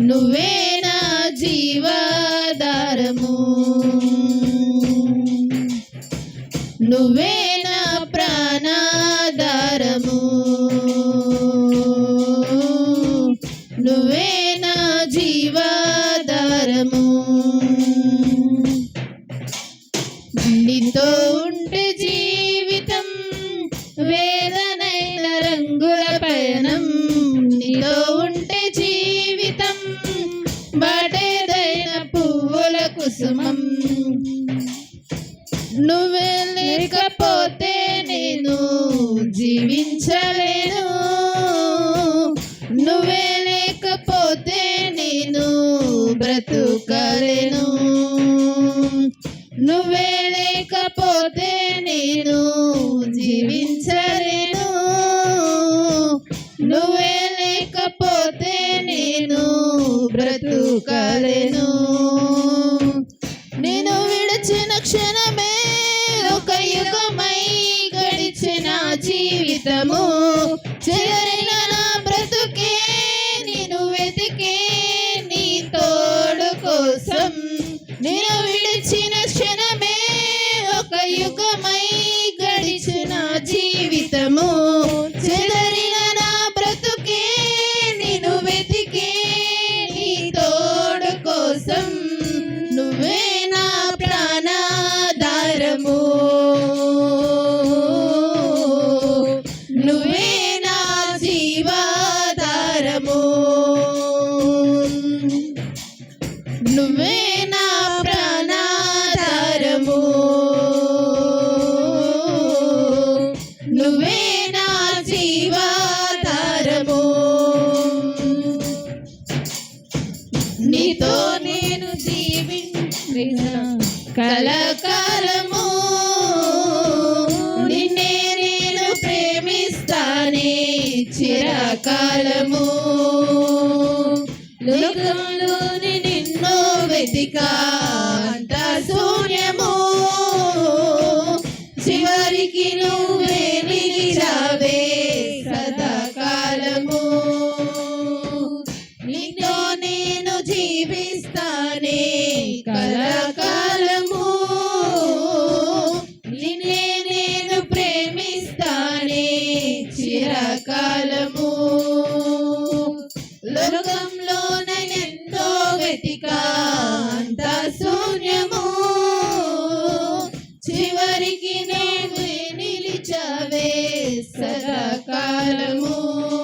నువ్వే నా జీవాధారము. నువ్వే నువ్వే లేకపోతే నేను జీవించలేను. నువ్వే లేకపోతే నేను బ్రతుకలేను. నువ్వే లేకపోతే నేను జీవించలేను. నువ్వే విడిచిన కలకాలము నిన్నే నేను ప్రేమిస్తానే చిరకాలము. లోకంలోని నిన్ను వెతికా అంత శూన్య. para el mundo.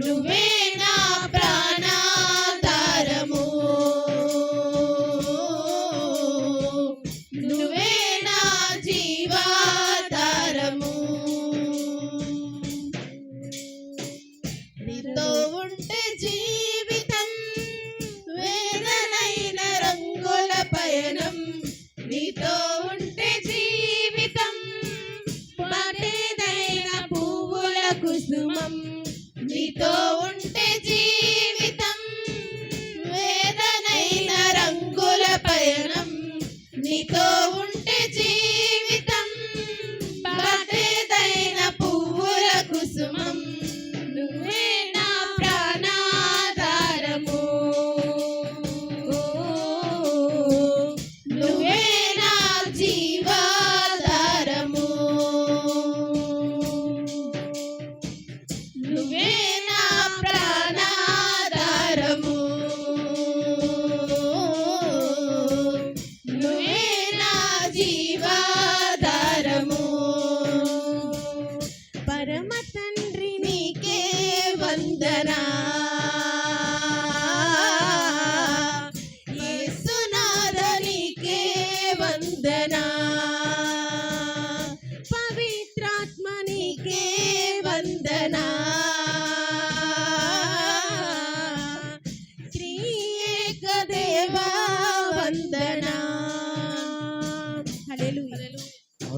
Do bem. Go.